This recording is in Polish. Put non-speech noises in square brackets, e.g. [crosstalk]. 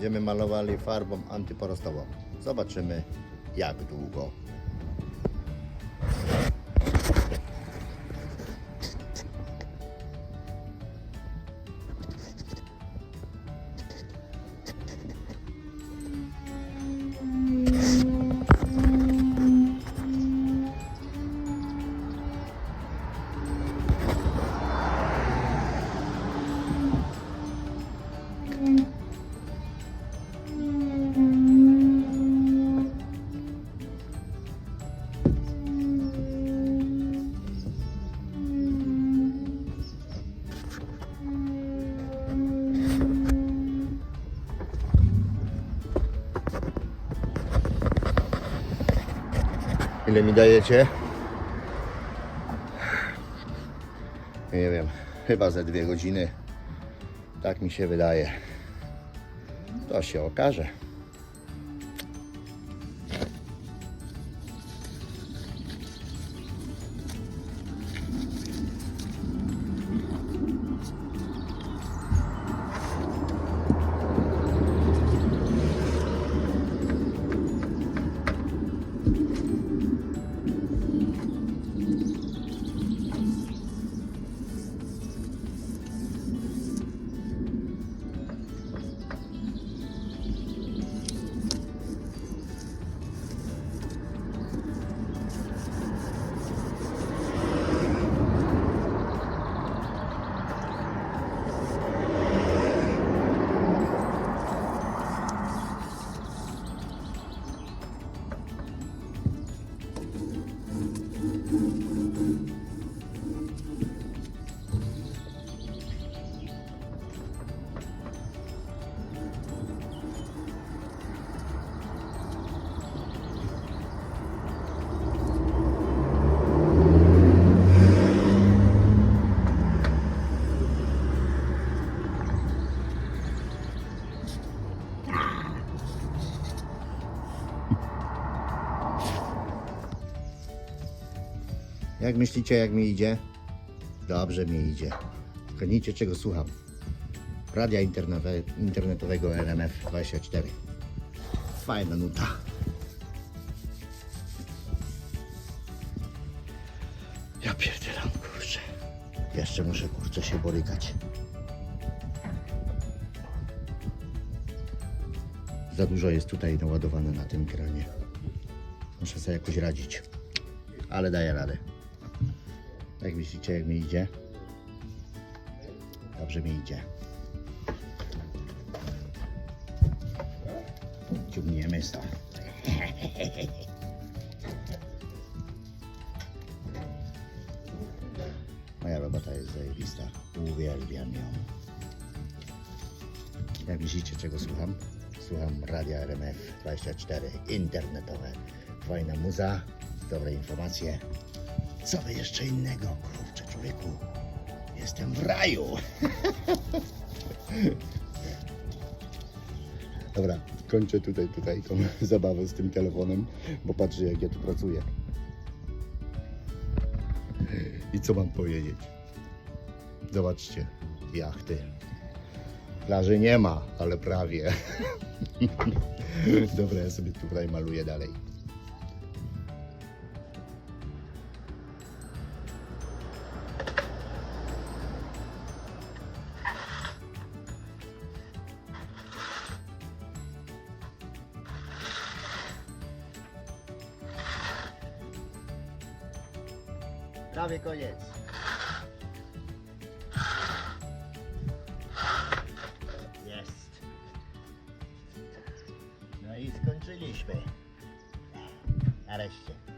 będziemy malowali farbą antyporostową. Zobaczymy jak długo. Ile mi dajecie? Nie wiem, chyba ze dwie godziny. Tak mi się wydaje. To się okaże. Jak myślicie, jak mi idzie? Dobrze mi idzie. Zgadnijcie, czego słucham. Radia internetowe, internetowego RMF 24. Fajna nuta. Ja pierdzielam, kurczę. Jeszcze muszę, kurczę, się borykać. Za dużo jest tutaj naładowane na tym ekranie. Muszę sobie jakoś radzić. Ale daję radę. Jak myślicie, jak mi idzie? Dobrze mi idzie. Ciągniemy stąd. Moja robota jest zajebista. Uwielbiam ją. Jak myślicie, czego słucham? Słucham radia RMF 24, internetowe. Fajna muza, dobre informacje. Co by jeszcze innego? Kurczę, człowieku. Jestem w raju. [laughs] Dobra, kończę tutaj, tutaj tą [laughs] zabawę z tym telefonem, bo patrzę jak ja tu pracuję. I co mam powiedzieć? Zobaczcie, jachty. Plaży nie ma, ale prawie. [laughs] Dobra, ja sobie tutaj maluję dalej. Prawie koniec. Jest. No i skończyliśmy. Nareszcie.